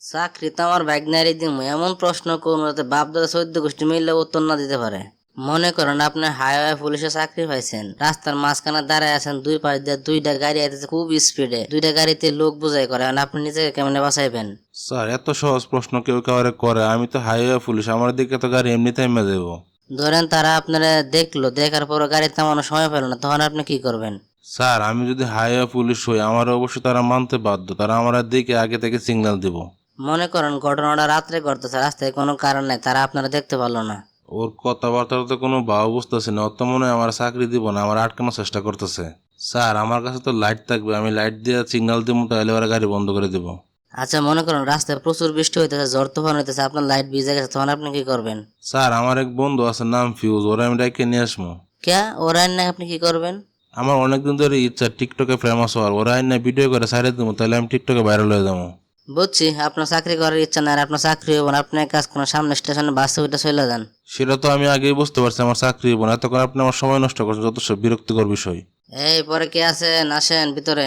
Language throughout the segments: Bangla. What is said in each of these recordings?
চাকরি তো আমার ব্যাগনারি দিম এমন প্রশ্ন করুন যাতে বাপ দাদা চোদ্দ গোষ্ঠী মিললে উত্তর না দিতে পারে। মনে করেন আপনি হাইওয়ে পুলিশে চাকরি পাইছেন রাস্তার মাঝখানে দাঁড়ায় আছেন দুই পাশ দিয়ে দুইটা গাড়ি আইতেছে খুব স্পিডে দুইটা গাড়িতে লোক বোঝাই করে আপনি নিজেকে কেমনে বাঁচাইবেন? স্যার এত সহজ প্রশ্ন কেউ কাউরে করে আমি তো হাইওয়ে পুলিশ আমার দিকে তো গাড়ি এমনি থেমে দেবো। ধরেন তারা আপনারা দেখল দেখার পর গাড়ি থামানোর সময় পেল না তখন আপনি কি করবেন? স্যার আমি যদি হাইওয়ে পুলিশ হই আমার অবশ্যই তারা মানতে বাধ্য তারা আমার দিকে আগে থেকে সিগন্যাল দিব। মনে করেন ঘটনাটা রাত্রে ঘটতেছে রাস্তায় কোনো কারণ নাই তারা আপনারা দেখতে পারল না। ওর কথাবার্তার তো কোনো ভাব বুঝতেছে না অত মনে হয় আমার চাকরি দিব না আমার আটকানোর চেষ্টা করতেছে। স্যার আমার কাছে তো লাইট থাকবে আমি লাইট দিয়ে সিগন্যাল দিব তাহলে ওরা গাড়ি বন্ধ করে দিব। আচ্ছা মনে করেন রাস্তায় প্রচুর বৃষ্টি হইতেছে ঝড় তুফান হইতেছে আপনার লাইট ভিজে গেছে তখন আপনি কি করবেন? স্যার আমার এক বন্ধু আছে নাম ফিউজ ওরা আমি ডাইকে নিয়ে আসব কে? ওরা না আপনি কি করবেন? আমার অনেকদিন ধরে ইচ্ছা টিকটকে ফেমাস হওয়ার ওরা না ভিডিও করে সাইডে দেবো তাহলে আমি টিকটকে ভাইরাল হয়ে যাব। বুঝছি আপনার চাকরি করার ইচ্ছা নাই আর আপনার চাকরি হব না আপনি এক কাজ করেন সামনে স্টেশনে বাসে উঠে চলে যান। সেটা তো আমি আগেই বুঝতে পারছি আমার চাকরি হব না। এতক্ষণ আপনি আমার সময় নষ্ট করছেন যথেষ্ট বিরক্তিকর বিষয়। এই পরে কে আছেন? আসেন ভিতরে।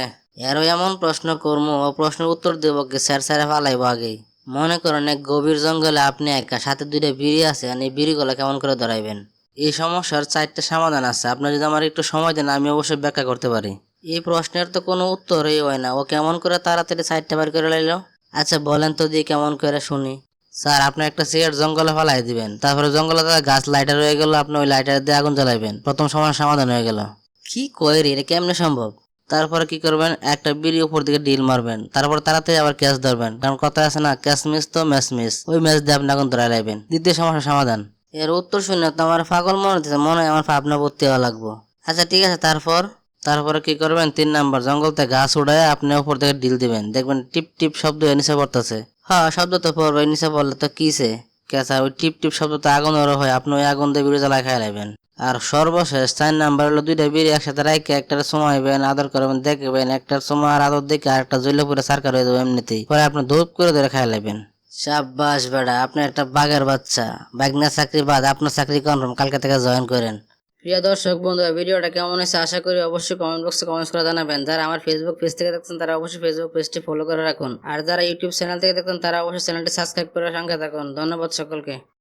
এরও এমন প্রশ্ন করব ও প্রশ্নের উত্তর দেব কি স্যার স্যারে ফালাইবো আগেই। মনে করেন এক গভীর জঙ্গলে আপনি একা সাথে দুইটা বিড়ি আছে আর এই বিড়িগুলো কেমন করে ধরাইবেন? এই সমস্যার চারটা সমাধান আছে আপনি যদি আমার একটু সময় দেন আমি অবশ্যই ব্যাখ্যা করতে পারি। এই প্রশ্নের তো কোনো উত্তরই হয় না। ও কেমন করে তাড়াতাড়ি চারটা বার করে লাইলো? আচ্ছা বলেন তো দিয়ে কেমন করে শুনি। স্যার, আপনি একটা সিগারেট জঙ্গলে ফালাই দিবেন। তারপরে জঙ্গলে তারা গাছ লাইটার হয়ে গেল, আপনি ওই লাইটার দিয়ে আগুন জ্বালাইবেন। প্রথম সময় সমাধান হয়ে গেল। কি কয় রে, এটা কেমনে সম্ভব? তারপরে কি করবেন? একটা বিড়ি উপর দিকে ডিল মারবেন। তারপর তাড়াতাড়ি আবার ক্যাচ ধরবেন। কারণ কথা আছে না, ক্যাচ মিস তো ম্যাচ মিস ওই ম্যাচ দিয়ে আপনি আগুন ধরাই লাইবেন। দ্বিতীয় সমস্যার সমাধান। এর উত্তর শুনে তো আমার পাগল মনে হচ্ছে, মনে হয় আমার ভাবনা ভর্তি হওয়া লাগবো। আচ্ছা ঠিক আছে, তারপর? তারপরে কি করবেন? তিন নাম্বার, জঙ্গল থেকে গাছ উড়ায় আপনি উপর থেকে ডিল দিবেন। দেখবেন টিপ টিপ শব্দ নিচে পড়তেছে। হ্যাঁ শব্দ তো পড়বে, নিচে পড়লে তো কিসে কেসা ওই টিপ টিপ শব্দ তো আগুন ওর হয়, আপনি ওই আগুন দিয়ে বিড়ি জ্বালায় খাই লাইবেন। আর সর্বশেষ চার নাম্বার হলো দুইটা বিড়ি একসাথে রাখে একটার সময়বেন আদর করবেন, দেখবেন একটার সময় আর আদর দেখে আরেকটা জ্বলে পুরো সারকার হয়ে যাবে এমনিতেই। পরে আপনি ধূপ করে ধরে খাই লাইবেন। সাব্বাস বেড়া আপনি একটা বাঘের বাচ্চা। বাগনা চাকরি বাদ, আপনার চাকরি কনফার্ম, কালকে থেকে জয়েন করেন। প্রিয় দর্শক বন্ধুরা, ভিডিওটা কেমন হয়েছে আশা করি অবশ্যই কমেন্ট বক্সে কমেন্টস করে জানাবেন। যারা আমার ফেসবুক পেজ থেকে দেখছেন, তারা অবশ্যই ফেসবুক পেজটি ফলো করে রাখুন। আর যারা ইউটিউব চ্যানেল থেকে দেখছেন, তারা অবশ্যই চ্যানেলটি সাবস্ক্রাইব করে সঙ্গে থাকুন। ধন্যবাদ সকলকে।